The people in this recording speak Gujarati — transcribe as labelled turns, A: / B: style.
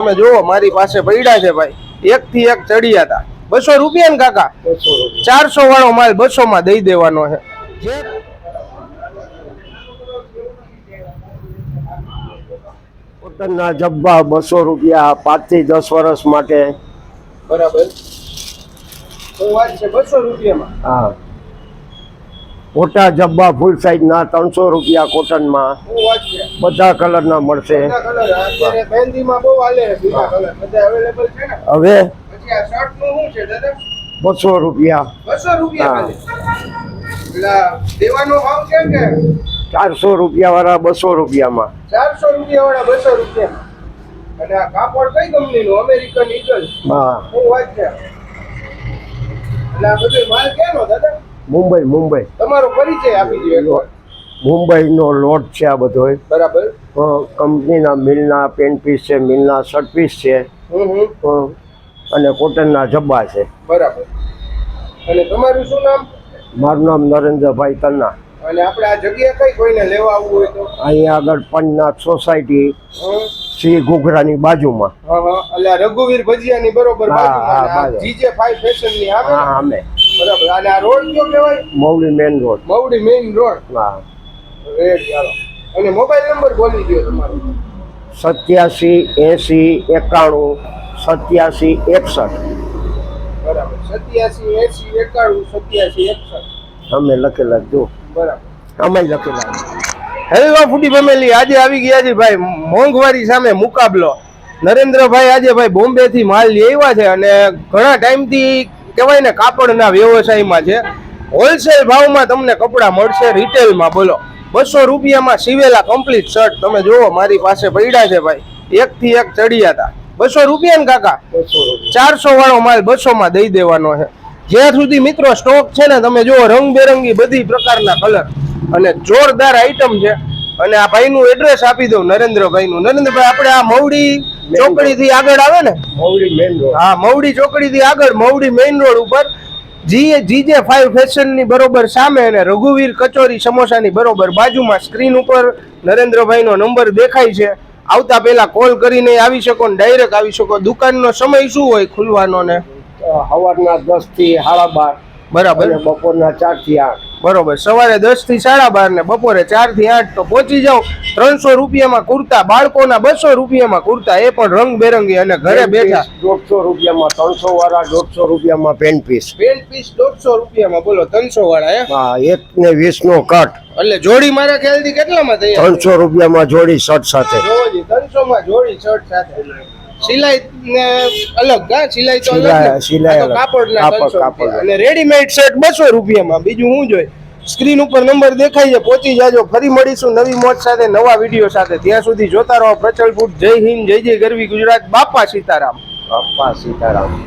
A: તમે જુઓ મારી પાસે પડ્યા છે ભાઈ. એક થી એક ચડિયા હતા. બસો રૂપિયા ને કાકા? ચારસો વાળો માલ બસો માં દઈ દેવાનો છે.
B: કોટનના જબ્બા બસો રૂપિયા પાંચથી દસ વર્ષ માટે.
A: બરાબર. છે? બસો રૂપિયામાં?
B: હા. મોટા જબ્બા ફૂલ સાઈઝ ના ત્રણસો રૂપિયા કોટનમાં બધા કલરના મળશે. હવે બસો રૂપિયા. હા. ચારસો રૂપિયા વાળા બસો રૂપિયામાં.
A: ચારસો રૂપિયા વાળા બસો રૂપિયા અને આ કાપડ કઈ કંપનીનું? American Eagle.
B: હા.
A: શું વાત છે? એટલે આ બધું માલ ક્યાંનો દાદા?
B: મુંબઈ મુંબઈ.
A: તમારો પરિચય આપી દો એકવાર.
B: મુંબઈનો લોટ છે આ બધો
A: બરાબર.
B: કંપનીના મિલના પેન્ટ પીસ છે મિલના શર્ટ પીસ છે. અને કોટનના જબ્બા છે.
A: બરાબર. અને તમારું શું નામ?
B: મારું નામ નરેન્દ્રભાઈ તન્ના.
A: અને આપણે આ જગ્યા કઈ કોઈને લેવા આવવું હોય તો?
B: અહીંયા આગળ પંચનાથ સોસાયટી. શ્રી ઘૂઘરાની બાજુમાં.
A: એટલે રઘુવીર ભજીયાની બરોબર બાજુમાં. જીજે ફાઈવ
B: ફેશનની અમે.
A: બરાબર. અને આ રોડ કયો કહેવાય?
B: Mavdi main road.
A: Mavdi main road.
B: હા.
A: રેડ ચાલો. અને મોબાઈલ નંબર બોલી દો તમારો.
B: સત્યાસી એંસી એકાણું સત્યાસી એકસઠ.
A: બરાબર. સત્યાસી એસી એકાણું સત્યાસી એકસઠ.
B: અમે લખેલા જો
A: બરાબર.
B: અમે લખેલા
A: હેલો ફૂડી ફેમિલી આજે આવી ગયા છે ભાઈ મોંઘવારી સામે મુકાબલો. નરેન્દ્રભાઈ આજે ભાઈ બોમ્બે થી માલ લઈ આવ્યા છે અને ઘણા ટાઈમથી કહેવાય ને કાપડના વ્યવસાયમાં છે હોલસેલ ભાવમાં તમને કપડાં મળશે રિટેલમાં બોલો. બસો રૂપિયામાં સીવેલા કમ્પ્લીટ શર્ટ તમે જુઓ મારી પાસે પડ્યા છે ભાઈ. એક થી એક ચડિયા હતા. બસો રૂપિયા ને કાકા? ચારસો વાળો માલ બસો માં દઈ દેવાનો છે. જ્યાં સુધી મિત્રો સ્ટોક છે ને તમે જુઓ રંગબેરંગી બધી પ્રકારના કલર અને જોરદાર આઈટમ છે. અને આ ભાઈનું એડ્રેસ આપી દઉં નરેન્દ્રભાઈનું. નરેન્દ્રભાઈ આપણે આ મવડી ચોકડી થી આગળ આવે ને?
B: મવડી મેઇન રોડ
A: હા મવડી ચોકડી થી આગળ મવડી મેઇન રોડ ઉપર જી જીજે ફાઈવ ફેશનની બરોબર સામે અને રઘુવીર કચોરી સમોસાની બરોબર બાજુમાં સ્ક્રીન ઉપર નરેન્દ્રભાઈનો નંબર દેખાય છે. આવતા પહેલા કોલ કરીને આવી શકો ને ડાયરેક્ટ આવી શકો. દુકાનનો સમય શું હોય ખુલવાનો ને?
B: સવારના દસથી સાડા બાર.
A: બરાબર.
B: બપોરના ચારથી આઠ.
A: બરોબર. સવારે દસથી સાડા બાર ને બપોરે ચારથી આઠ તો પહોંચી જાઓ. ત્રણસો રૂપિયામાં કુર્તા બાળકોના બસો રૂપિયામાં કુર્તા એ પણ રંગબેરંગી અને ઘરે બેઠા.
B: દોઢસો રૂપિયામાં ત્રણસો વાળા દોઢસો રૂપિયામાં પેન્ટ પીસ
A: પેન્ટ પીસ દોઢસો રૂપિયામાં બોલો ત્રણસો વાળા હા
B: એક ને વીસ નો કટ
A: એટલે જોડી મારા ખ્યાલથી કેટલામાં તૈયાર?
B: ત્રણસો રૂપિયામાં જોડી શર્ટ સાથે.
A: ત્રણસો માં જોડી શર્ટ સાથે. સિલાઈ ને અલગ હા સિલાઈ તો અલગ
B: સિલાઈ-
A: ને.
B: કાપડ-
A: 300
B: કાપડ.
A: અને રેડીમેડ શર્ટ બસો રૂપિયામાં. બીજું શું જોઈએ? સ્ક્રીન ઉપર નંબર દેખાય છે પહોંચી જાજો. ફરી મળીશું નવી મોજ સાથે નવા વીડિયો સાથે. ત્યાં સુધી જોતા રહો. પ્રચલ જય હિન્દ જય જય ગરવી ગુજરાત. બાપા સીતારામ.
B: બાપા સીતારામ.